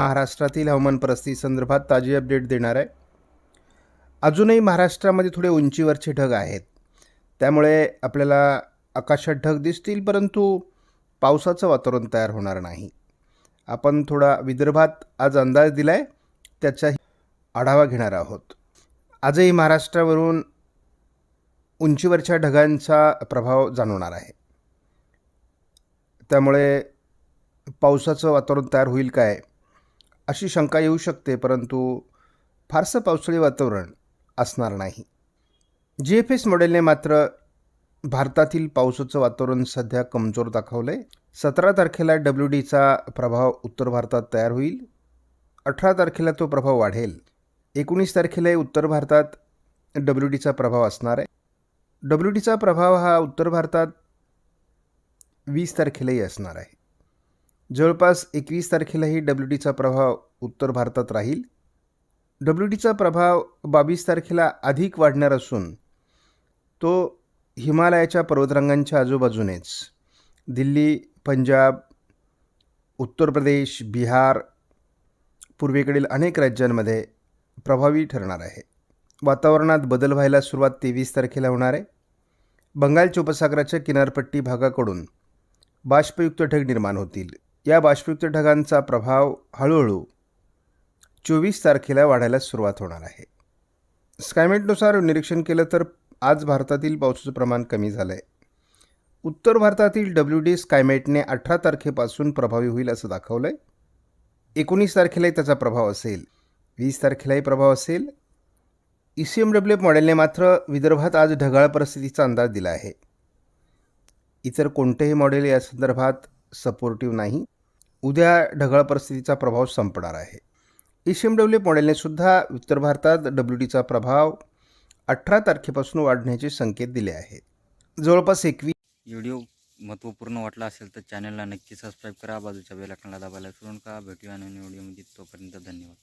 महाराष्ट्रातील हवामान परिस्थिती संदर्भात ताजी अपडेट देणार आहे. अजूनही महाराष्ट्रामध्ये थोडे उंचीवरचे ढग आहेत. त्यामुळे आपल्याला आकाशात ढग दिसतील परंतु पावसाचं वातावरण तयार होणार नाही. आपण थोडा विदर्भात आज अंदाज दिला आहे त्याचा आढावा घेणार आहोत. आजही महाराष्ट्रावरून उंचीवरच्या ढगांचा प्रभाव जाणवणार आहे. त्यामुळे पावसाचं वातावरण तयार होईल काय? अशी शंका येऊ शकते परंतु फारसं पावसाळी वातावरण असणार नाही. जी एफ एस मॉडेलने मात्र भारतातील पावसाचं वातावरण सध्या कमजोर दाखवलं आहे सतरा तारखेला डब्ल्यू डीचा प्रभाव उत्तर भारतात तयार होईल. अठरा तारखेला तो प्रभाव वाढेल. एकोणीस तारखेलाही उत्तर भारतात डब्ल्यू डीचा प्रभाव असणार आहे. डब्ल्यू डीचा प्रभाव हा उत्तर भारतात वीस तारखेलाही असणार आहे. जवळपास एकवीस तारखेलाही डब्ल्यू डीचा प्रभाव उत्तर भारतात राहील. डब्ल्यू डीचा प्रभाव बावीस तारखेला अधिक वाढणार असून तो हिमालयाच्या पर्वतरांगांच्या आजूबाजूनेच. दिल्ली पंजाब उत्तर प्रदेश बिहार पूर्वेकडील अनेक राज्यांमध्ये प्रभावी ठरणार आहे. वातावरणात बदल व्हायला सुरुवात तेवीस तारखेला होणार आहे. बंगालच्या उपसागराच्या किनारपट्टी भागाकडून बाष्पयुक्त ढग निर्माण होतील. या बाष्पयुक्त ढगांचा प्रभाव हळूहळू चोवीस तारखेला वाढायला सुरुवात होणार आहे. स्कायमेटनुसार निरीक्षण केलं तर आज भारतातील पावसाचं प्रमाण कमी झालं आहे उत्तर भारतातील डब्ल्यू डी स्कायमेटने अठरा तारखेपासून प्रभावी होईल असं दाखवलं आहे एकोणीस तारखेलाही त्याचा प्रभाव असेल. वीस तारखेलाही प्रभाव असेल. E C M W F मॉडेलने मात्र विदर्भात आज ढगाळ परिस्थितीचा अंदाज दिला आहे. इतर कोणतेही मॉडेल या संदर्भात सपोर्टिव्ह नाही. उद्या ढगाळ परिस्थितीचा प्रभाव संपणार आहे. ई सी एम डब्ल्यू मॉडेलनेसुद्धा मॉडेलने सुद्धा उत्तर भारतात डब्ल्यू डीचा प्रभाव अठरा तारखेपासून वाढण्याचे संकेत दिले आहेत. जवळपास एकवीस व्हिडिओ महत्त्वपूर्ण वाटला असेल तर चॅनलला नक्की सबस्क्राईब करा. बाजूच्या बेलाकनला दाबायला विसरू का भेटूया नवीन व्हिडिओमध्ये. तोपर्यंत धन्यवाद.